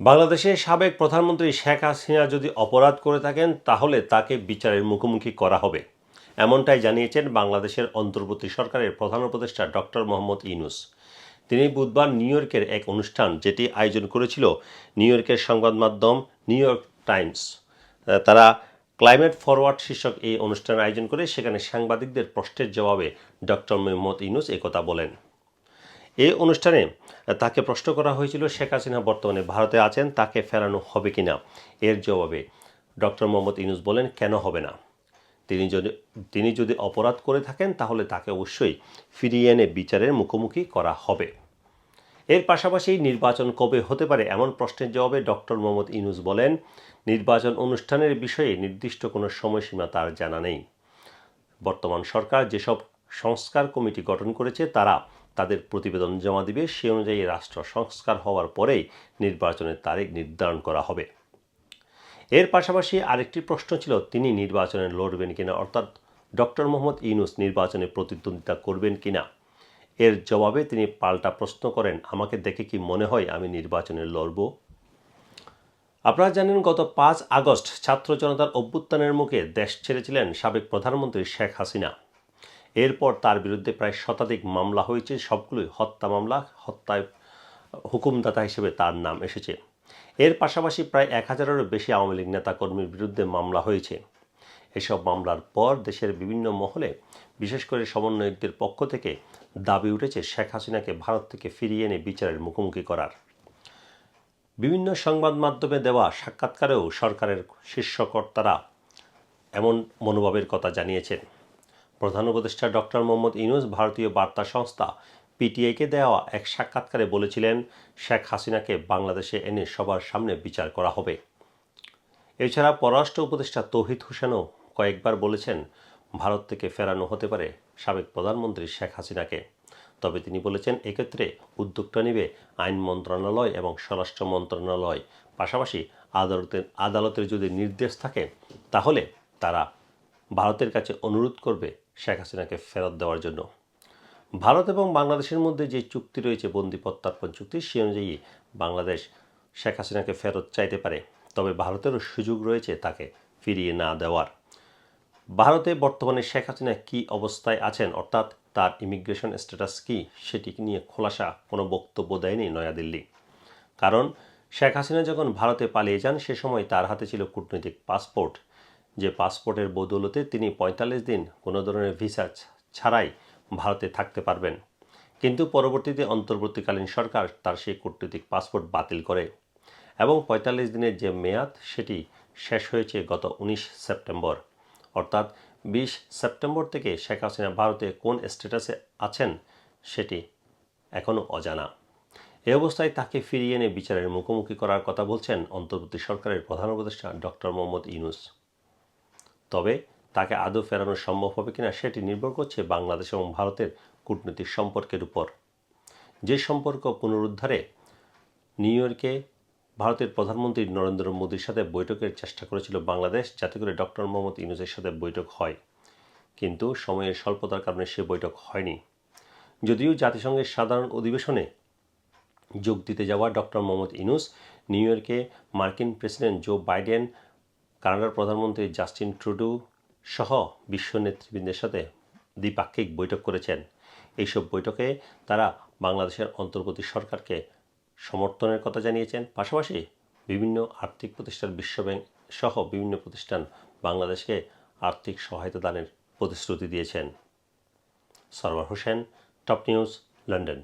বাংলাদেশের সাবেক প্রধানমন্ত্রী শেখ হাসিনা যদি অপরাধ করে থাকেন, তাহলে তাকে বিচারের মুখোমুখি করা হবে। এমনটাই জানিয়েছেন বাংলাদেশের অন্তর্বর্তী সরকারের প্রধান উপদেষ্টা ডক্টর মোহাম্মদ ইউনুস। তিনি বুধবার নিউ ইয়র্কের এক অনুষ্ঠান যেটি আয়োজন করেছিল নিউ ইয়র্কের সংবাদ মাধ্যম নিউ ইয়র্ক টাইমস তারা ক্লাইমেট ফরওয়ার্ড শীর্ষক এই অনুষ্ঠান আয়োজন করে সেখানে সাংবাদিকদের প্রশ্নের জবাবে ডক্টর মোহাম্মদ ইউনুস একথা বলেন। এই অনুষ্ঠানে তাকে প্রশ্ন করা হয়েছিল, শেখ হাসিনা বর্তমানে ভারতে আছেন, তাকে ফেরানো হবে কিনা? এর জবাবে ডক্টর মোহাম্মদ ইউনুস বলেন, কেন হবে না? তিনি যদি তিনি যদি অপরাধ করে থাকেন, তাহলে তাকে অবশ্যই ফিরিয়ে এনে বিচারের মুখোমুখি করা হবে। এর পাশাপাশি নির্বাচন কবে হতে পারে এমন প্রশ্নের জবাবে ডক্টর মোহাম্মদ ইনুস বলেন, নির্বাচন অনুষ্ঠানের বিষয়ে নির্দিষ্ট কোনো সময়সীমা তার জানা নেই। বর্তমান সরকার যেসব সংস্কার কমিটি গঠন করেছে, তারা তাদের প্রতিবেদন জমা দিবে, সে অনুযায়ী রাষ্ট্র সংস্কার হওয়ার পরেই নির্বাচনের তারিখ নির্ধারণ করা হবে। এর পাশাপাশি আরেকটি প্রশ্ন ছিল, তিনি নির্বাচনে লড়বেন কিনা? অর্থাৎ ডক্টর মোহাম্মদ ইউনুস নির্বাচনে প্রতিদ্বন্দ্বিতা করবেন কিনা? এর জবাবে তিনি পাল্টা প্রশ্ন করেন, আমাকে দেখে কি মনে হয় আমি নির্বাচনে লড়ব? আপনারা জানেন, গত পাঁচ আগস্ট ছাত্র জনতার অভ্যুত্থানের মুখে দেশ ছেড়েছিলেন সাবেক প্রধানমন্ত্রী শেখ হাসিনা। এরপর তার বিরুদ্ধে প্রায় শতাধিক মামলা হয়েছে। সবগুলোই হত্যা মামলা হত্যায় হুকুমদাতা হিসেবে তার নাম এসেছে। এর পাশাপাশি প্রায় এক হাজারেরও বেশি আওয়ামী লীগ নেতাকর্মীর বিরুদ্ধে মামলা হয়েছে। এসব মামলার পর দেশের বিভিন্ন মহলে, বিশেষ করে সমন্বয়কদের পক্ষ থেকে দাবি উঠেছে শেখ হাসিনাকে ভারত থেকে ফিরিয়ে এনে বিচারের মুখোমুখি করার। বিভিন্ন সংবাদ মাধ্যমে দেওয়া সাক্ষাৎকারেও সরকারের শীর্ষকর্তারা এমন মনোভাবের কথা জানিয়েছেন। প্রধান উপদেষ্টা ডক্টর মোহাম্মদ ইউনুস ভারতীয় বার্তা সংস্থা পিটিআইকে দেওয়া এক সাক্ষাৎকারে বলেছিলেন, শেখ হাসিনাকে বাংলাদেশে এনে সবার সামনে বিচার করা হবে। এছাড়া পররাষ্ট্র উপদেষ্টা তৌহিদ হোসেনও কয়েকবার বলেছেন, ভারত থেকে ফেরানো হতে পারে সাবেক প্রধানমন্ত্রী শেখ হাসিনাকে। তবে তিনি বলেছেন, এক্ষেত্রে উদ্যোগটা নেবে আইন মন্ত্রণালয় এবং স্বরাষ্ট্র মন্ত্রণালয়। পাশাপাশি আদালতের আদালতের যদি নির্দেশ থাকে, তাহলে তারা ভারতের কাছে অনুরোধ করবে শেখ হাসিনাকে ফেরত দেওয়ার জন্য। ভারত এবং বাংলাদেশের মধ্যে যে চুক্তি রয়েছে, বন্দি প্রত্যার্পণ চুক্তি, সে অনুযায়ী বাংলাদেশ শেখ হাসিনাকে ফেরত চাইতে পারে। তবে ভারতেরও সুযোগ রয়েছে তাকে ফিরিয়ে না দেওয়ার। ভারতে বর্তমানে শেখ হাসিনা কী অবস্থায় আছেন, অর্থাৎ তার ইমিগ্রেশন স্ট্যাটাস কী, সেটি নিয়ে খোলাসা কোনো বক্তব্য দেয়নি নয়াদিল্লি। কারণ শেখ হাসিনা যখন ভারতে পালিয়ে যান, সে সময় তার হাতে ছিল কূটনৈতিক পাসপোর্ট। যে পাসপোর্টের বদৌলতে তিনি পঁয়তাল্লিশ দিন কোনো ধরনের ভিসা ছাড়াই ভারতে থাকতে পারবেন। কিন্তু পরবর্তীতে অন্তর্বর্তীকালীন সরকার তার সেই কূটনৈতিক পাসপোর্ট বাতিল করে এবং পঁয়তাল্লিশ দিনের যে মেয়াদ, সেটি শেষ হয়েছে গত উনিশ সেপ্টেম্বর। অর্থাৎ বিশ সেপ্টেম্বর থেকে শেখ হাসিনা ভারতে কোন স্ট্যাটাসে আছেন, সেটি এখনও অজানা। এ অবস্থায় তাকে ফিরিয়ে এনে বিচারের মুখোমুখি করার কথা বলছেন অন্তর্বর্তী সরকারের প্রধান উপদেষ্টা ডক্টর মোহাম্মদ ইউনুস। তবে তাকে আদৌ ফেরানো সম্ভব হবে কিনা সেটি নির্ভর করছে বাংলাদেশ এবং ভারতের কূটনৈতিক সম্পর্কের উপর। যে সম্পর্ক পুনরুদ্ধারে নিউ ইয়র্কে ভারতের প্রধানমন্ত্রী নরেন্দ্র মোদীর সাথে বৈঠকের চেষ্টা করেছিল বাংলাদেশ, যাতে করে ডক্টর মোহাম্মদ ইউনুসের সাথে বৈঠক হয়। কিন্তু সময়ের স্বল্পতার কারণে সে বৈঠক হয়নি। যদিও জাতিসংঘের সাধারণ অধিবেশনে যোগ দিতে যাওয়া ডক্টর মোহাম্মদ ইউনুস নিউ ইয়র্কে মার্কিন প্রেসিডেন্ট জো বাইডেন কানাডার প্রধানমন্ত্রী জাস্টিন ট্রুডু সহ বিশ্ব নেতৃবৃন্দের সাথে দ্বিপাক্ষিক বৈঠক করেছেন। এইসব বৈঠকে তারা বাংলাদেশের অন্তর্বর্তী সরকারকে সমর্থনের কথা জানিয়েছেন। পাশাপাশি বিভিন্ন আর্থিক প্রতিষ্ঠান, বিশ্বব্যাংক সহ বিভিন্ন প্রতিষ্ঠান বাংলাদেশকে আর্থিক সহায়তা দানের প্রতিশ্রুতি দিয়েছেন। Sarwar Hossain, Top News, London.